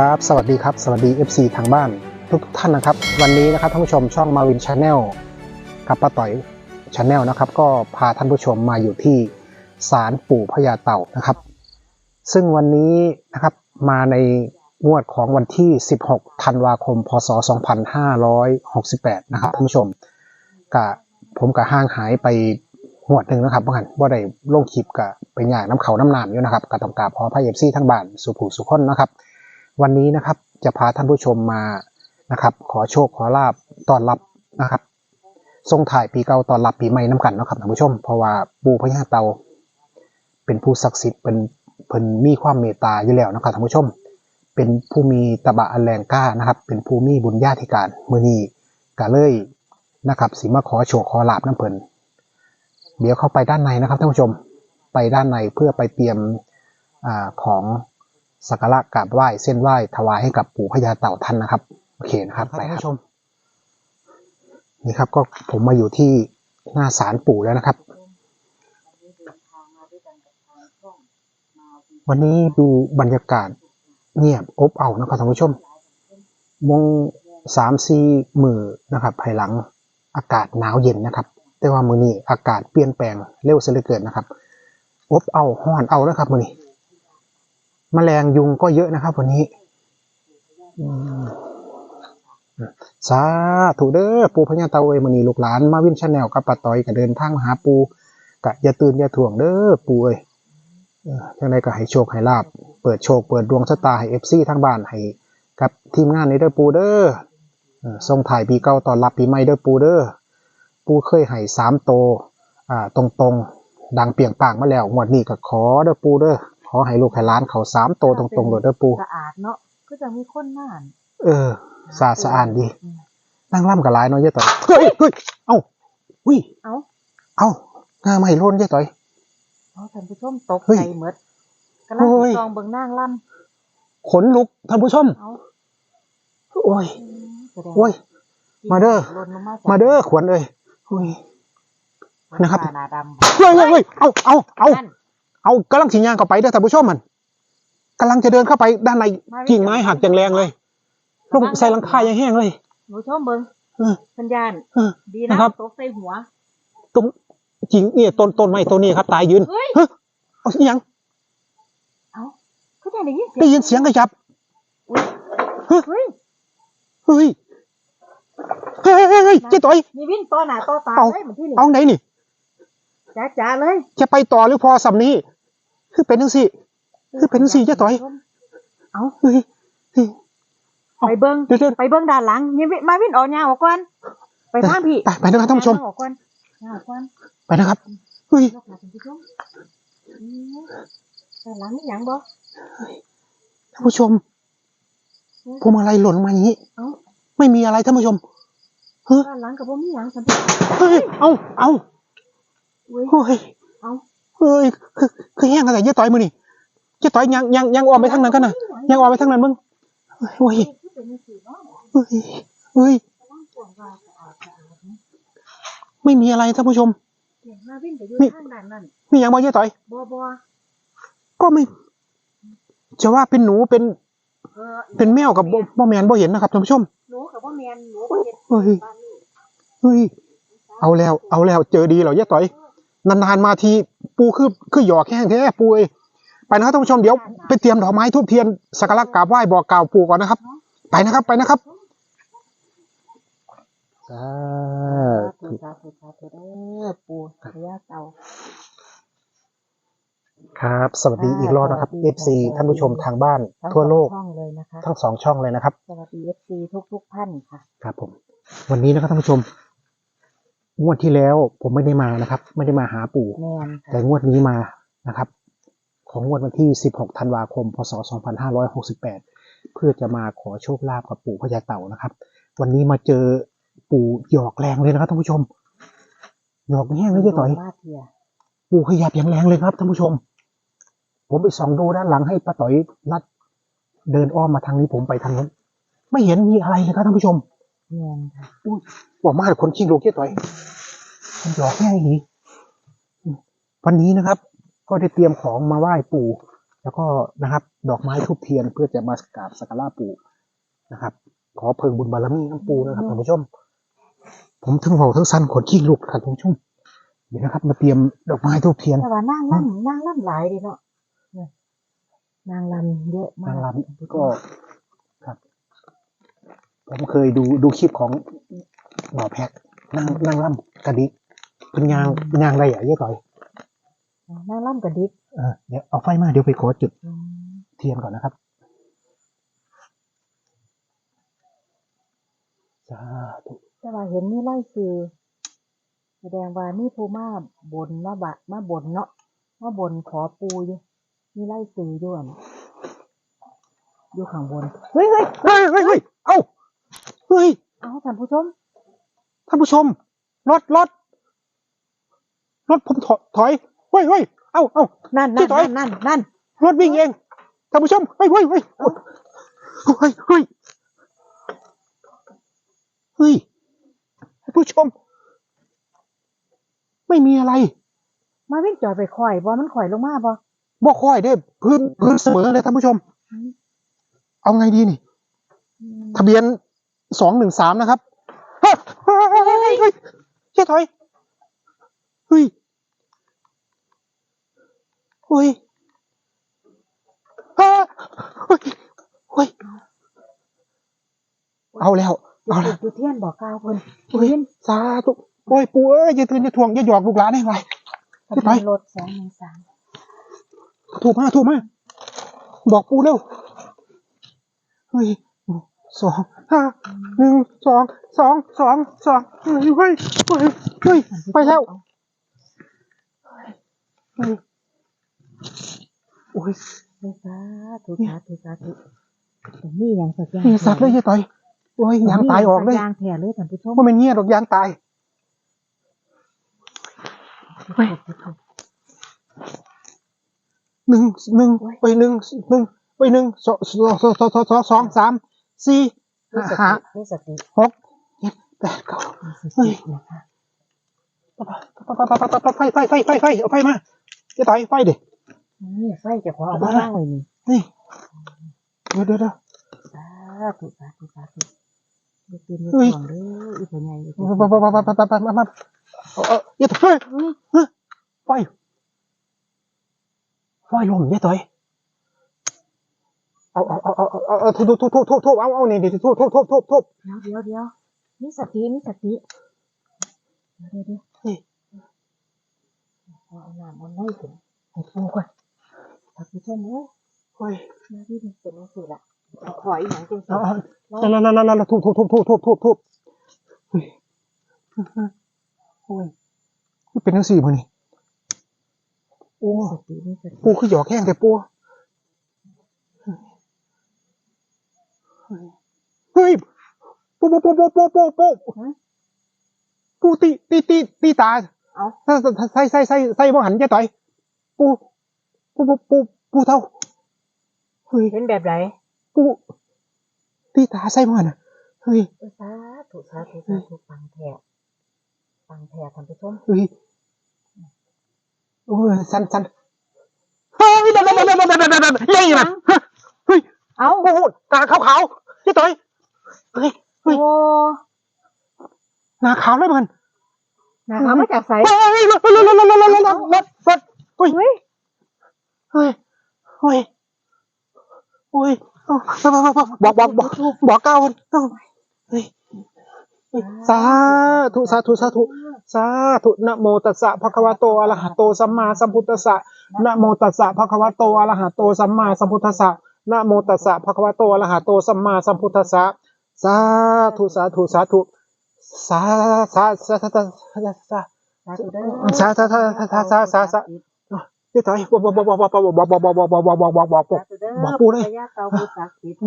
ครับ สวัสดีครับ สวัสดี FC ทางบ้าน ทุกท่านนะครับ วันนี้นะครับท่านผู้ชมช่องมาวินชาแนลกับป้าต่อยชาแนลนะครับ ก็พาท่านผู้ชมมาอยู่ที่ศาลปู่พญาเต่านะครับ ซึ่งวันนี้นะครับมาในงวดของวันที่ 16 ธันวาคม พศ 2568 นะครับท่านผู้ชมกะผมกะห่างหายไปงวดหนึ่งนะครับเมื่อกันว่าได้ลงคลิปกะไปย่างน้ำเขาน้ำนามอยู่นะครับกะต้องกาบขอพระเอฟซีทั้งบ้านสุผูสุขคนนะครับ วันนี้นะครับจะพาท่านผู้ชมมานะครับ ขอโชคขอลาบต้อนรับนะครับทรงถ่ายปีเก่าต้อนรับปีใหม่น้ำกันนะครับท่านผู้ชมเพราะว่าปู่พญาเตา เป็นผู้ศักดิ์สิทธิ์เป็นเพิ่นมีความเมตตาอยู่แล้วนะครับท่านผู้ชม เป็นผู้มีตบะอันแรงกล้านะครับ เป็นผู้มีบุญญาธิการมือนีก็เลยนะครับสิมาขอโชคขอลาบน้ำเพิ่นเดี๋ยวเข้าไปด้านในนะครับท่านผู้ชมไปด้านในเพื่อไปเตรียมอของ สักการะกราบไหว้เส้นไหว้ถวายให้กับปู่พญาเต่าท่านนะครับโอเคนะครับไปครับท่านผู้ชม นี่ครับก็ผมมาอยู่ที่หน้าศาลปู่แล้วนะครับ วันนี้ดูบรรยากาศเงียบอบเอานะครับท่านผู้ชมมงสามสี่มือนะครับภายหลังอากาศหนาวเย็นนะครับ แต่ว่ามือนี้อากาศเปลี่ยนแปลงเร็วเสียเหลือเกินนะครับ อบเอาห้อนเอาแล้วครับมือนี้ แมลงยุงก็เยอะนะครับ วันนี้สาธุเด้อปูพญาเตาเวยมือนี้ลูกหลานมาวินชาแนลกับป้าต้อยก็เดินทางมาหาปูกะอย่าตื่นอย่าถ่วงเด้อปูเอ้ยเอ่อจังไดก็ให้โชคให้ลาบ เปิดโชคเปิดดวงชะตาให้ FC ทั้งบ้านให้กับทีมงานนี้เด้อปูเด้อเอ่อส่งถ่ายปีเก่าตอนรับปีใหม่เด้อปูเด้อปูเคยให้สามโตอ่าตรงๆ ดังเปียงปากมาแล้วงวดนี้ก็ขอเด้อปูเด้อ ขอให้ลูกให้หล้านเขาสามโตวตรงๆเลยเด้อปูสะอาดเนาะก็จะมีคนน่านเออสะอาดสะอานดีอืมนั่งล่ำกับหลายเนาะเย้ต่อยเฮ้ยเฮ้ยเอ้าอุ้ยเอ้าเอ้าหน้าไม่ล้นเย้ต่อยเอาท่านผู้ชมตกเฮ้ยใจหมดกำลังโอ้ยสิจองเบิ่งนางล่ขนลุกท่านผู้ชมำเอาโอ้ยแสดงโอ้ยมาเด้อหล่นลงมาจากมาเด้อขวัญเอ้ยโอ้ย นะครับ หน้าดำเฮ้ยเฮ้ยเฮ้ยเอาเอาเอานั่น เอากำลังสิย่างเข้าไปเด้อท่านผู้ชมมันกำลังจะเดินเข้าไปด้านในกิ่งไม้หักอย่างแรงเลยลงใส่หลังคายังแห้งเลยหนูชมเบิ่งเออสัญญาณเออดีนะนะครับตกใส่หัวตรงกิ่งเนี่ยต้นต้นไม้ต้นนี้ครับ ตายยืนเฮ้ยเฮ้ยเอาอีหยังเอ้าเขาจะได้ยินเสียงได้ยินเสียงกระยับเฮ้ยเฮ้ยเฮ้ยเฮ้ยเฮ้ยเฮ้ยเจ๊ต่อยมีวิ่งต่อหน้าต่อตาเอาเลยเหมือนที่นี่เอาไหนนี่ จ้าจ้าเลยจะไปต่อหรือพอสำนี้คือเป็นจังสี่ คือเป็นจังสี่เจ๊ต่อย เอาเฮ้ยเฮ้ยเอาไปเบิ่งเดี๋ยวเดี๋ยวไปเบิ่งด้านหลังนี่วิมาวิ่งออกยาวออกก่อนไปทางพี่ไปไปนะครับท่านผู้ชมออกก่อนยาวออกก่อนไปนะครับเฮ้ยยกหน้าท่านผู้ชมอืมด้านหลังนี่หยังบ่ท่านผู้ชมพวงมาลัยหล่นลงมาอย่างนี้เอ้าไม่มีอะไรท่านผู้ชมเฮ้ยด้านหลังกับบ่มีหยังสันติเฮ้ยเอาเอา อุ้ยเฮ้ยเอ้าเฮ้ยคือคือแห้งขนาดเจ๊ต่อยมือนี่เจ๊ต่อยยังยังยังออมไปทางนั้นกันนะยังออมไปทางนั้นมึงเฮ้ยเฮ้ยคือเป็นจังซี่เนาะเฮ้ยเฮ้ยร่างกวางว่าสะอาดสะอาดนะไม่มีอะไรท่านผู้ชมเสียงมาวิ่งไปอยู่นี่ทางด้านนั้นมีอย่างบ่เจ๊ต่อยบ่บ่ก็ไม่ จะว่าเป็นหนูเป็นเออเป็นแมวกับบ่บ่แมนบ่เห็นนะครับท่านผู้ชมหนูกับบ่แม่นหนูบ่เฮ็ดเฮ้ยบ้านนี้เฮ้ยเอาแล้ว เอาแล้ว เจอดีเหรอเจ๊ต่อย นานๆมาทีปูคือคือหยอกแห้งแท้ปูเอ้ยไปนะครับท่านผู้ชมเดี๋ยวไปเตรียมดอกไม้ทูบเทียนสักการะกราบไหว้บอกกล่าวปู่ก่อนนะครับ ไปนะครับไปนะครับสาสาธุสาธุสาธุเด้อปู่พญาเต่าครับ สวัสดีอีกรอบนะครับ FC ท่านผู้ชมทางบ้าน ทั้งทั่วโลกสองช่องเลยนะคะทั้งสองช่องเลยนะครับ สวัสดี FC ทุกๆท่านค่ะ ครับผม วันนี้นะครับท่านผู้ชม งวดที่แล้วผมไม่ได้มานะครับ ไม่ได้มาหาปู่ แม่นแต่ค่ะงวดนี้มานะครับ ของงวดวันที่ 16 ธันวาคม พศ 2568 เพื่อจะมาขอโชคลาภกับปู่พญาเต่านะครับ วันนี้มาเจอปู่หยอกแรงเลยนะครับท่านผู้ชม หยอกแห้งเลยเจ๊ต่อย มาเทียปู่ขยับอย่างแรงเลยครับท่านผู้ชม ผมไปส่องดูด้านหลังให้ป้าต่อยลัดเดินอ้อมมาทางนี้ผมไปทางนู้นไม่เห็นมีอะไรเลยครับท่านผู้ชม แม่นค่ะบอกมาคนชิงลูกเจ๊ต่อยมันหยอกแง่หีวันนี้นะครับ ก็ได้เตรียมของมาไหว้ปู่ แล้วก็นะครับ ดอกไม้ทูบเทียนเพื่อจะมากราบสักการะปู่นะครับ ขอเพิ่งบุญบารมีน้ำปูนะครับท่านผู้ชม ผมทั้งเห่าทั้งสั้นขนขี้ลุกครับท่านผู้ชมเดี๋ยวนะครับ มาเตรียมดอกไม้ทูบเทียนแต่ว่านั่งล่ำนั่งล่ำหลายเลยเนาะเนี่ยนางลำเยอะมากนางรำก็ครับ ผมเคยดูดูคลิปของหมอแพทย์นั่งนั่งรำกระดิกเป็นยางเป็นยางอะไรอะเยอะก่อยนางล่ำกระดิกเออเดี๋ยวเอาไฟมาเดี๋ยวไปขอจุดอืมเทียนก่อนนะครับสาธุแต่ว่าเห็นนี่ไล่คือแสดงว่านี่ผู้มาบนมาบะมาบนเนาะมาบนขอปูอยู่นี่ไล่ซื้ออยู่อันอยู่ข้างบน เฮ้ยเฮ้ยเฮ้ยเฮ้ยเฮ้ยเอ้า เฮ้ย เอาท่านผู้ชม ท่านผู้ชม รถรถรถผมถอยถอยเฮ้ยเฮ้ยเอ้าเอ้านั่นพี่นั่นถอยนั่นนั่นรถวิ่งเอง ท่านผู้ชม เฮ้ยเฮ้ยเฮ้ยเฮ้ยเฮ้ยเฮ้ยเฮ้ยท่านผู้ชม ไม่มีอะไร มาวิ่งจอดไปข่อยบ่มันข่อยลงมาบ่บ่ค่อยได้พื้นพื้นเสมอเลยท่านผู้ชม เอาไงดีนี่อืมทะเบียน สองหนึ่งสามนะครับเฮ้ยเฮ้ยเฮ้ยเฮ้ยเฮ้ยเฮ้ยถอยเฮ้ยเฮ้ยเฮ้ยเฮ้ยเฮ้ยเอาแล้วเอาแล้วจุดเทียนบอกกล่าวเพิ่นเฮ้ยสาธุโอ้ยปู่เอ้ยอย่าตื่นอย่าทวงอย่าหยอกลูกหลานให้ไรทะพี่ถเบีอยยนรถสองหนึ่งสามถูกมาถูกมาบอกปู่เร็วเฮ้ย สองห้าหนึ่งสองสองสองสองเฮ้ยเฮ้ยเฮ้ยไปแล้วเฮ้ยโอ้ยยสาธุสาธุสาธุตรงนี้ยังสักอย่างมีสัตว์เลยยายต่อยโอ้ยยางตายออกเลยยางแถเลยท่านผู้ชมว่ามันเงี้ยดอกยางตายหนึ่งหนึ่งไปหนึ่งหนึ่งไปหนึ่งสองสองสองสองสองสองสาม สี่มีสห้าติมีสติหกเจ็ดแปดเก้ามีสตินะคะไฟไฟไฟไฟไฟเอาไฟมาจะต่อยไฟดินี่ไฟจะขอเอามาว่างไว้นี่นี่เดี๋ยวเดี๋ยวเดี๋ยวสาธุสาธุสาธุเด็กเป็นเด็กเฮ้ยห่วงเด้ออีกคนใหญ่อีกคนไปไปไปไปไปไปไปมาเอาเอาอย่าต่อยเฮ้ยไฟไฟลมอย่าต่อย เอาเอาเอาเอาเอาเอาทุบทุบทุบทุบทุบเอาเอานี่ดิทุบทุบทุบทุบทุบเดี๋ยวเดี๋ยวเดี๋ยวมีสติมีสติเดี๋ยวเดี๋ยวเฮ้ยเอาเอาน้ำมันไล่ถึงให้ปูก่อนท่านผู้ชมเอ้ยเฮ้ยหน้าที่มันเป็นจังซี่ล่ะเอาขอยหยังจังซี่เอาเอานั่นนั่นนั่นนั่นทุบทุบทุบทุบทุบทุบทุบเฮ้ยโอ้ยนี่เป็นทั้งสี่มือนี่โอ้สติมีสติปูคือหยอกแห้งแต่ปู เฮ้ยปุ๊บปุ๊บปุ๊บปุ๊บปุ๊บปูปูตีตีตีตีตาเอาใส่ใส่ใส่ใส่บ่หันจะต่อย ปูปูปูปูเท่าเฮ้ยเป็นแบบไหนปูตีตาใส่บ่หันอะเฮ้ยสาธุสาธุสาธุฟังแท้ฟังแท้ท่านผู้ชมเฮ้ยโอ้ยสันสันเฮ้ยเดี๋ยวเดี๋ยวเดี๋ยวเดี๋ยวเดี๋ยวเดี๋ยวเฮ้ยเอาตนขาวขาว ๆจะต่อยเฮ้ยเฮ้ยโอ้หน้าขาวเลยมันนะคะมาจากไสเฮ้ยรถรถรถรถรถรถรถรถรถเฮ้ยเฮ้ยเฮ้ยเฮ้ยเฮ้ยบอกบอกบอกบอกเก้าคนเฮ้ยสาธุสาธุสาธุสาธุนะโมตัสสะภะคะวะโตอะระหะโตสัมมาสัมพุทธัสสะนะโมตัสสะภะคะวะโตอะระหะโตสัมมาสัมพุทธัสสะ นะโมตัสสะภะคะวะโตอะระหะโตสัมมาสัมพุทธัสสะสาธุสาธุสาธุสาสาสาสาสาสาสาธุเด้อสาสาสาสาสาสาสาเดี๋ยวถอยบอกบอกบอกบอกบอกบอกบอกบอกบอกบอกบอกบอกบอกบอกสาธุเด้อบอกปู่เลยพญาเต่าผู้ศักดิ์สิทธิ์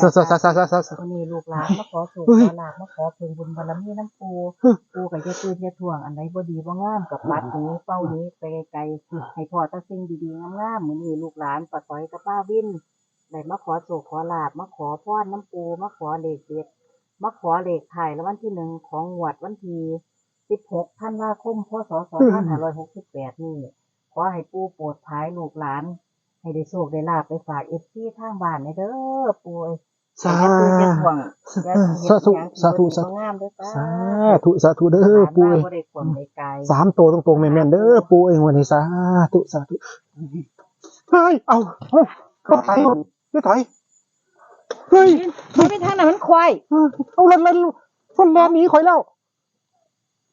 สาสาสาสาสาสาสาวันนี้ลูกหลานมาขอสู่เฮ้ขยอลาบมาขอเพิ่งบุญบารมีน้ำปูเฮ้ยปูกับจะตื่นจะถ่วงอันใดบ่ดีบ่งามกับปัดนี้เป้าหนี้ไปไกลให้พอตะสิ่งดีๆงามๆมื้อนี้ลูกหลานปะต้อยกับป้าวิน ได้มาขอโศกขอลาบมาขอพรน้ำปูมาขอเลขเด็ดมาขอเลขถ่ายแล้ววันที่หนึ่งของงวดวันที่16ธันวาคมพศ2568นี่ขอให้ปูโปรดภายลูกหลาน ให้ได้โชคได้ลาบไปฝากเอฟซีทางบ้านเด้อปู่เอ้ยสาอย่าตื่นอย่าห่วงอย่าสาธุเฮ็ดหยังสาธุที่สาบ่ธุงามเด้อสาธุสาธุเด้อปูเอ้ยบ่ได้ความได้กายสามตัวตรงๆแม่นๆเด้อปูเอ้ยวันนี้สาธุสาธุเฮ้ยเอาเฮ้ย ก็ถอยก็ถอยเฮ้ยมันเป็นทางนั้นมันควายเอาลันลันฟันแลนนีข่อยแล้ว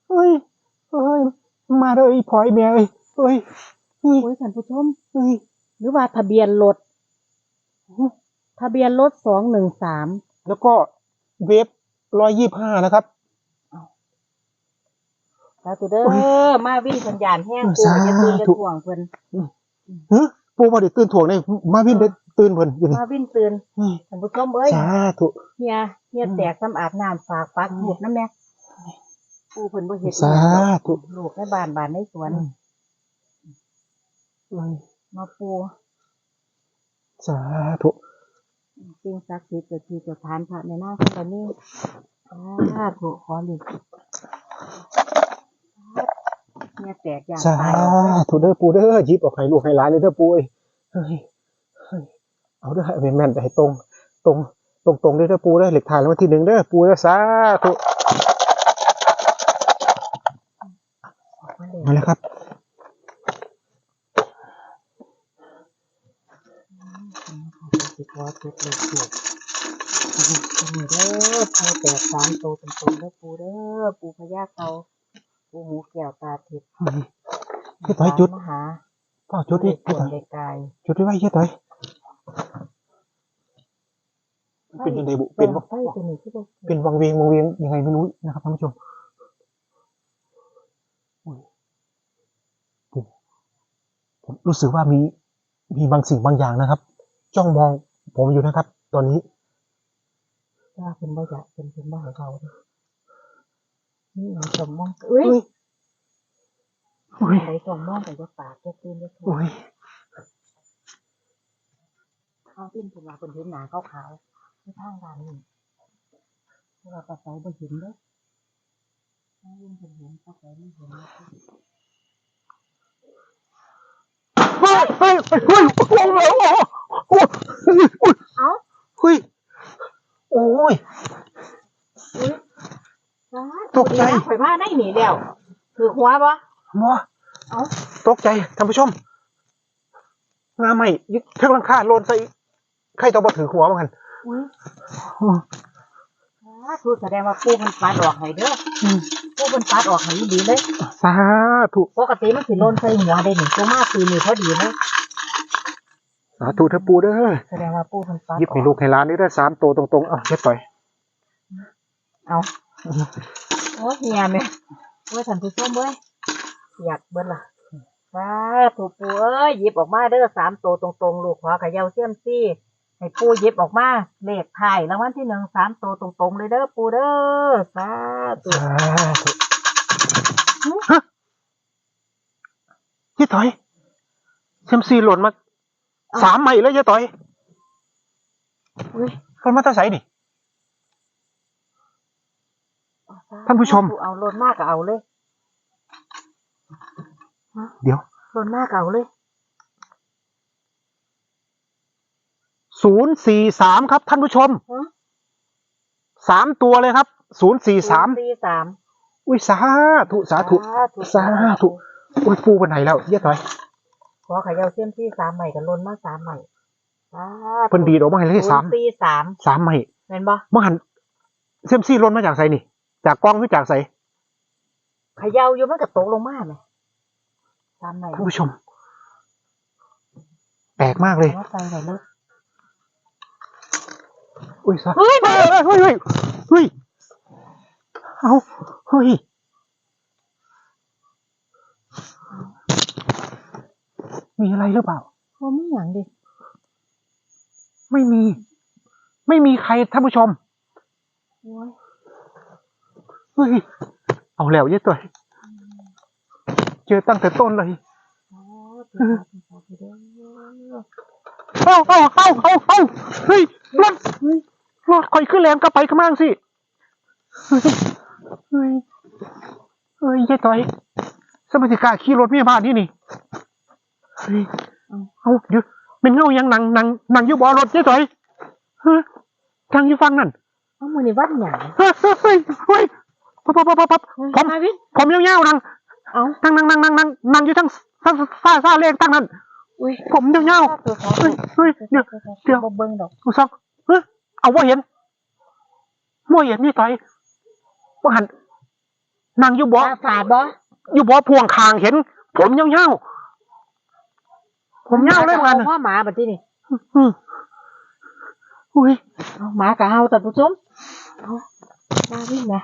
เฮ้ยเฮ้ยมาเด้อไอ้พลอยแม่เอ้ยเฮ้ยเฮ้ยโอ้ยท่านผู้ชมเฮ้ยหรือว่าทะเบียนรถทะเบียนรถสองหนึ่งสามแล้วก็เวฟร้อยยี่ห้านะครับสาธุเด้อ้อมาวิ่งสัญญาณแห้งสาปู่ธุอย่าตื่นอย่าถ่วงเพิ่นฮะ ปูมาเดี๋ยวตื่นถ่วงเลยมาวินได้ตื่นเพิ่นอยู่นี่มาวิ่งตื่นเฮ้ยท่านผู้ชมเอ้ยสาธุเฮียเฮียแตกซ้ำอาบน้ำฝากปักหมุดน้ำแม่ปู่เพิ่นบ่เฮ็ดสาอิหยังดอกธุลูกในบ้านบ้านในสวนเฮ้ยมาปู่สาธุสิ่งศักดิ์สิทธิ์เจ้าที่เจ้าทานพระในหน้าคนนี้สาธุขอหลีก เฮียแตกอย่างสาตายเอาเลยธุเด้อปูเด้อหยิบออกให้ลูกให้หลานเลยเด้อปูเอ้ยเฮ้ยเฮ้ยเอาเด้อให้แม่นๆแต่ให้ตรง ตรงตรงตรงๆเด้อเด้อปูเด้อเหล็กถ่ายแล้ววันที่หนึ่งเด้อปูเด้อสาธุมาแล้วครับสิขอทุกเลขถูกนี่เด้อปูแตกสามโตวตรงๆเด้อปูเด้อปูพญาเขา ปูหูแก้วตาทิพย์เฮ้ยพี่ต้อยจุดมหาพ่อจุดดิได้พี่ส่วต้นอยได้กายจุดได้ไว้เฮ้ยต้อยเป็นยังไงบุเป็นบ่ไฟตัวนี้ที่บ่เป็นวังเวียงวังเวียงยังไงไม่รู้นะครับท่านผู้ชมโอ้ยผมผมรู้สึกว่ามีมีบางสิ่งบางอย่างนะครับ จ้องมองผมอยู่นะครับ ตอนนี้ว่าเป็นบ่อยากเป็นเป็นบ่ให้เขาเด้อ นี่มันสมมองอุ้ยอุ้ยอุ้ยอะไรสมมองแต่จะปากจะตื่นจะถูกอุ้ยเขาติ้นเป็นว่าเป็นเห็นหนาขาวๆที่ทางด้านนี้เพราะว่าปลาใสบ่เห็นเด้อถ้ายิ่งเป็นเห็นปลาใสไม่เห็นนะเฮ้ยเฮ้ยเฮ้ยเฮ้ยโอ้โหโอ้โหโอ้ยเอ้าเฮ้ยโอ้ยอุ้ยว้า ตกใจดีนะข่อยว่าได้หนีแล้วถือหัวปะหมอเอ้าตกใจท่านผู้ชมงาใหม่ยึดเครื่องหลังคาโลนใส่ใครต้องมาถือหัวเหมือนกันอุ้ยว้าคือแสดงว่าปูมันปัดออกให้เด้ออืมปูมันปัดออกให้ดีเลยสาธุปกติมันสิโลนใส่หัวได้หนิตัวมาปีนี้พอดีเลยสาธุเธอปูเด้อแสดงว่าปูมันปัดยิบให้ลูกให้หล้านนี่ได้อสามตัวตรงๆ เอาเช็ดต่อย เอา โอ้เฮียแม่โอ้ยท่านผู้ชมเว้ยอยากเบิ้ลล่ะว้าถูกปูเอ้ยหยิบออกมาเด้อสามตัวตรงๆ ลูกขอขยาวเสี้ยมซี่ให้ปูหยิบออกมาเลขไทายรางวัลที่หนึ่งสามตัวตรงๆเลยเด้อปูเด้อสาธุสาธุฮะเจ๊ต่อยเซยมซีหล่นมาสามใหม่แล้วเจ๊ต่อยอุ้ยหล่นมาตาใสนี่ ท่านผู้ชม เอาลนมากก็เอาเลยเดี๋ยวลนมากก็เอาเลยศูนย์สี่สามครับ ท่านผู้ชมฮะสามตัวเลยครับศูนย์สี่สามสี่สามอุ้ยสาธุสาธุสาธุอุ้ยปูไปไหนแล้วเจ๊ต่อยขอขยาวเสี้ยมซี่สามใหม่กับลนมาสามใหม่สาธุเพิ่นดีดออกมาให้เลยสามสี่สามสามใหม่เห็นบ่เมื่อหันเซยมซีหล่นมาจากไสนี่ จากกล้องหรือจากไสเขยาวอยู่มันก็ตกลงมาไหมสามใหม่ท่านผู้ชม แปลกมากเลยว่าใส่ไหนเลยอุ้ยสาเฮ้ยเฮ้ยเฮ้ยเฮ้ยเฮ้ยเอาเฮ้ยมีอะไรหรือเปล่าโอ้ไม่หยังดิไม่มี ไม่มีใครท่านผู้ชมโอ้ย เฮ้ยเอาแล้วเยอะตัวเจอตั้งแต่ต้นเลยสาธุสาธุเด้อเอาเอาเอาเอาเอาเฮ้ยรถรถคอยขึ้นแรงกลับไปข้างล่างสิเฮ้ยเฮ้ยเฮ้ยยายต่อยสมัยกล้าขี่รถเมียบ้านนี่นี่เฮ้ยเอาเดี๋ยวเป็นเงายังนั่งนั่งนั่งอยู่บ่อรถเจ๊ต่อยฮะนั่งอยู่ฟังนั่นเอามือนี่วัดหยังเฮ้ยเฮ้ยเฮ้ย ปั๊บปั๊บปั๊บปั๊บผมมาวินผมยาวๆนั่งเอานั่งนั่งนั่งนั่งนั่งนั่งอยู่ทั้งทั้งซ่าซ่าเลขตั้งนั่นผมยาวตัวสองๆเฮ้ยเฮ้ยเดี๋ยวเดี๋ยวเบิ่งดอกดูซักเฮ้ยเอาว่าเห็นว่าเห็นนี่ต่อยว่าหันนั่งอยู่บ่อฝาดบ่อยู่บ่อพวงคางเห็น ผมยาวๆผมยาวเลยมันพ่อหมาแบัดนี้นี่อุ้ยหมากะเฮาแต่ผู้ชม มาวินนะ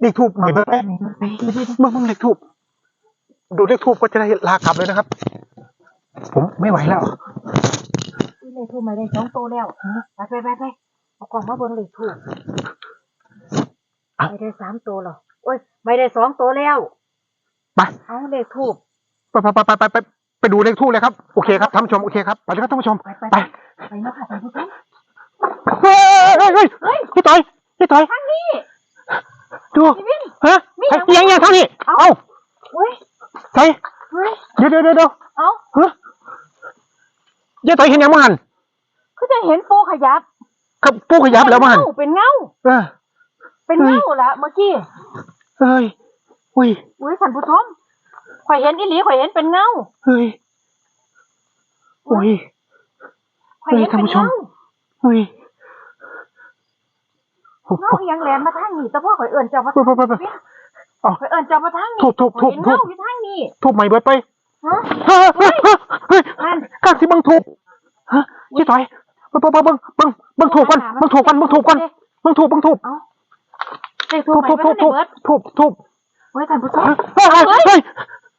เลขทูบไหนเบิ้งไปแม่ไหนมันไปเบิ้งเบิ้งเลขทูบดูเลขทูบก็จะได้ลากลับเลยนะครับ ผมไม่ไหวแล้วอุ้ยเลขทูบมาได้สองตัวแล้วไปไปไปไปเอากล่องมาเบิ่งเลขทูบอะไม่ได้สามตัวหรอโอ้ยไม่ได้สองตัวแล้วไปเอาเลขทูบไปไปไปไปไปไปดูเลขทูบเลยครับ โอเคครับท่านผู้ชมโอเคครับไปเลยครับท่านผู้ชมไปไปไปไปเนาะค่ะท่านผู้ชม เฮ้ยเฮ้ยเฮ้ยเฮ้ยพี่ต่อยพี่ต่อยทางนี้ดูพี่วิน ฮะมีอย่าง เอียงเอียงทางนี้เอ้าเฮ้ยใส่เฮ้ยเดี๋ยวเดี๋ยวเดี๋ยวเดี๋ยวเอ้าฮะยายต่อยเห็นยังมั้งหันคือจะเห็นปูขยับกับปูขยับแล้วมั้งหันเป็นเงาเออ เป็นเงาเป็นเงาละเมื่อกี้เฮ้ยอุ้ยอุ้ยท่านผู้ชมข่อยเห็นอีหลีข่อยเห็นเป็นเงาเฮ้ยอุ้ยข่อยเห็นเป็นเงา โอ้โหเงาอีหยังแหลมมาทางนี้แต่พ่อข่อยเอิ้นเจ้ามาไปไปไปไปเอาข่อยเอิ้นเจ้ามาทางนี้ถูกถูกถูกข่อยถูกเห็นเงาอยู่ทางนี้ทูบใหม่เบิดไปฮะเฮ้ยเฮ้ยเฮ้ยเฮ้ยท่านกางสิบังถูกฮะยี่ต่อยเบิ่งเบิ่งเบิ่งเบิ่งเบิ่งถูกกันเบิ่งถูกกันเบิ่งถูกกันเบิ่งถูกเบิ่งถูกเลขทูถูบกไปถูกไม่ถูกได้ถูกเบิดถูกถูกเฮ้ยท่านผู้ชมเฮ้ยเฮ้ย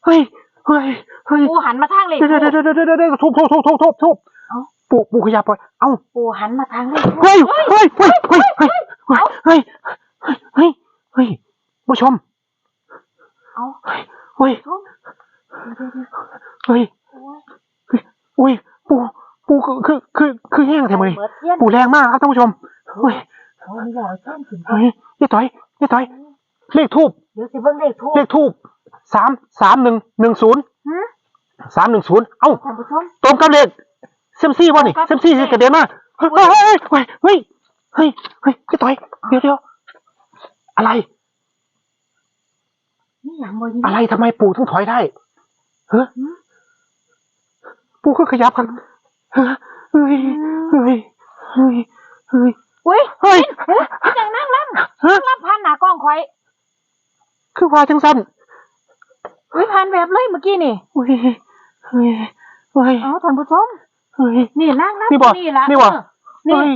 เฮ้ยเฮ้ยเฮ้ยปูหันมาทางเลขเดี๋ยวทูเดี๋ยวบเดี๋ยวเดี๋ยวเดี๋ยวถูกถูกถูกถูกถูกถูกเอ้า ปูปูขยับไปเอ้าปูหันมาทางเลขทูบเฮ้ยเฮ้ยเฮ้ยเฮ้ยเฮ้ยเฮ้ยเฮ้ยเฮ้ยผู้ชมเอ้าเฮ้ยชมเดี๋ยวเดี๋ยวเฮ้ยโอ้ยอุ้ยปูปูคือคือคือคือแห้งแท้เลยเบิดเทียนปูแรงมากครับท่านผู้ชมเฮ้ยโอ้ยนี่อยากเอาเทียนขึ้นไปเฮ้ยยี่ต่อยยี่ต่อยเลขทูบเดี๋ยวสิเบิ่งเลขทูบเลขทูบสามสามหนึ่งหนึ่งศูนย์ฮะสามหนึ่งศูนย์เอ้าท่านผู้ชมตรงกับเลข เซยมซี่วะนี่ตรงกับเซยมซี่กระเด็นมาเฮ้ยเฮ้ยเฮ้ยเฮ้ยเฮ้ยเฮ้ยพี่ต่อยเดี๋ยวเดี๋ยวอะไรนี่หยังบ่ยินอะไรทำไมปู่ถึงถอยได้เฮ้ยหืมปู่ก็ขยับกันเฮ้ยเฮ้ยเฮ้ยเฮ้ยเฮ้ยอุ้ยเฮ้ยเฮ้ยพี่จังนั่งล่ำฮะนั่งล่ำผ่านหน้ากล้องข่อย คือว่าจังสั้นอุ้ยผ่านแบบเลยเมื่อกี้นี่เฮ้ยเฮ้ยเฮ้ยเอ้าท่านผู้ชม เฮ้ยนี่นั่งล่ำนี่บ่นี่ละนี่บ่เออนี่เฮ้ย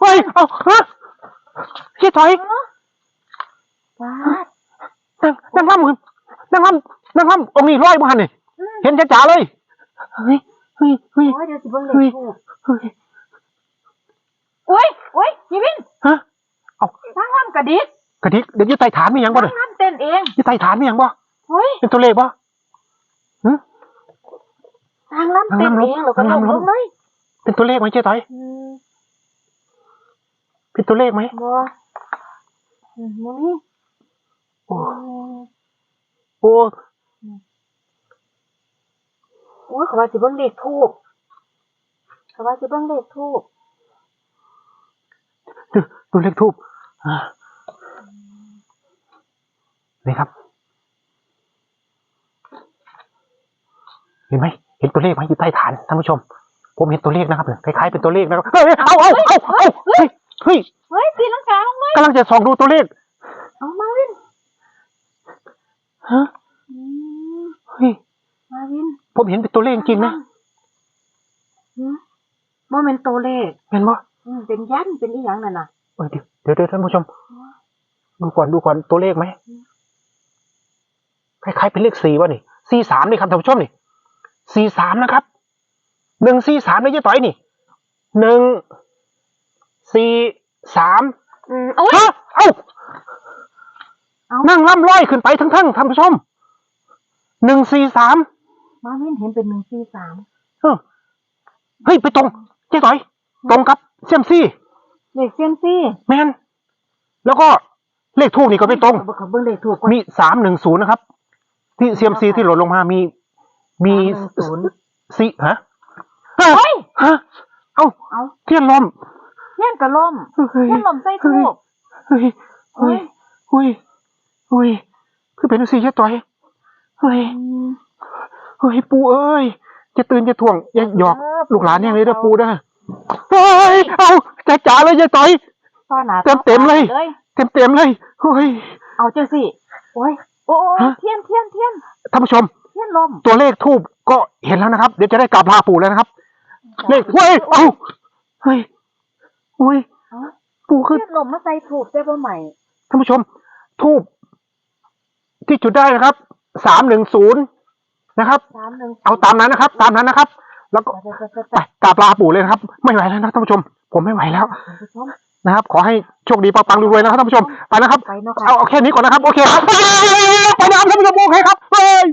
เฮ้ยเอาฮะพี่ถอยว้าดนั่งนั่งล่ำขึ้นนั่งล่ำนั่งล่ำองค์นี้ร้อยบ้านนี่อืมเห็นจ๋าๆเลยเฮ้ยเฮ้ยเฮ้ย โอ้ยเดี๋ยวสิเบิ่งเลเฮ้ยขทูบเฮ้ยอุ้ยอุ้ยยีวินฮะเอานั่งล่ำกระดิกกระดิกเดี๋ยวอยืดไต่ฐานมีหยังบ่นั่เนี่ยงล่ำเต้นเองยืดไต่ฐานมีหยังบ่เฮ้ยเป็นตัวเลขบ่หึ นั่งล่ำเต้นเองแล้วก็นั่ลงงล่ำลงเลย เป็นตัวเลขไหมเจ๊ต้อยอืมเป็นตัวเลขไหมบ่อืมบ่มีโอ้อืมโอ้โอ้ยเขาว่าสิเบิ่งเลขทูบเขาว่าสิเบิ่งเลขทูบดูดูเลขทูบอ่านี่ครับ เห็นไหม เห็นตัวเลขไหมอยู่ใต้ฐานท่านผู้ชม ผมเห็นตัวเลขนะครับเนี่ยคล้ายๆเป็นตัวเลขนะครับเฮ้ยเอาเอาเอาเอาเฮ้ยเฮ้ยเฮ้ยตีลังกาลงเลยกำลังจะส่องดูตัวเลขเอามาวินฮะอืมเฮ้ยมาวิน ผมเห็นเป็นตัวเลขจริงๆนะอืมบ่แม่นตัวเลขเห็นปะอืมเป็นยันเป็นอีหยังนั่นน่ะเออเดี๋ยวเดี๋ยวเดี๋ยวท่านผู้ชม ดูก่อนดูก่อนตัวเลขไหมคล้ายๆเป็นเลขสี่วะนี่สี่สามนี่ครับท่านผู้ชมนี่ สี่สามนะครับหนึ่งสี่สามเลยเจ๊ต่อยนี่หนึ่งสี่สามอืมโอ้ยฮะเอ้าเอ้านั่งล่ำร้อยขึ้นไปทั้งทั้งๆท่านผู้ชมหนึ่งสี่สามมาวินเห็นเป็นหนึ่งสี่สามเออเฮ้ย ไปตรงเจ๊ต่อย ตรงกับเซียมซี่ เลขเซียมซี่แมนแล้วก็เลขทูกนี่ก็ไปตรงเอาเขาเบิ่งเลขถูกก่อนมีสามหนึ่งศูนย์นะครับ ที่เซียมซีที่หล่นลงมามี มีศูนย์สิฮะเฮ้ยฮะเอ้าเอาเทียนลมเทียนกระล่มเฮ้ยเทียนลมใส่ทูบเฮ้ยเฮ้ยเฮ้ยเฮ้ยคือเป็นสีแค่ต่อยเฮ้ยอืมเฮ้ยปูเอ้ยจะตื่นจะถ่วงอย่าหยอกเออลูกหลานเนี่ยเลยเด้อปูเด้อเฮ้ยเอาจ๋าจ๋าเลยยายต่อยตอนหนาเต็มเต็มเลยเลยเต็มเต็มๆเลยเฮ้ยเอาจังสิโอ้ยโอ้ยฮะเทียนเทียนเทียนท่านผู้ชม เทียนลมตัวเลขทูบก็เห็นแล้วนะครับ เดี๋ยวจะได้กราบลาปู่แล้วนะครับ เลขเฮ้ยเอาเฮ้ยเฮ้ยเอ้าปู่คือเทียนลมมาใส่ทูบได้บ่ใหม่ท่านผู้ชม ทูบที่จุดได้นะครับสามหนึ่งศูนย์นะครับสามหนึ่งเอาตามนั้นนะครับ ตามนั้นนะครับ แล้วก็ไปไปไปไปกราบลาปู่เลยนะครับ ไม่ไหวแล้วนะท่านผู้ชม ผมไม่ไหวแล้วท่านผู้ชมนะครับ ขอให้โชคดีปังๆรวยๆนะครับท่านผู้ชมไปนะครับไปเนาะค่ะเอาเอาแค่นี้ก่อนนะครับ โอเคครับไปนะครับท่านผู้ชมโอเคครับเฮ้ย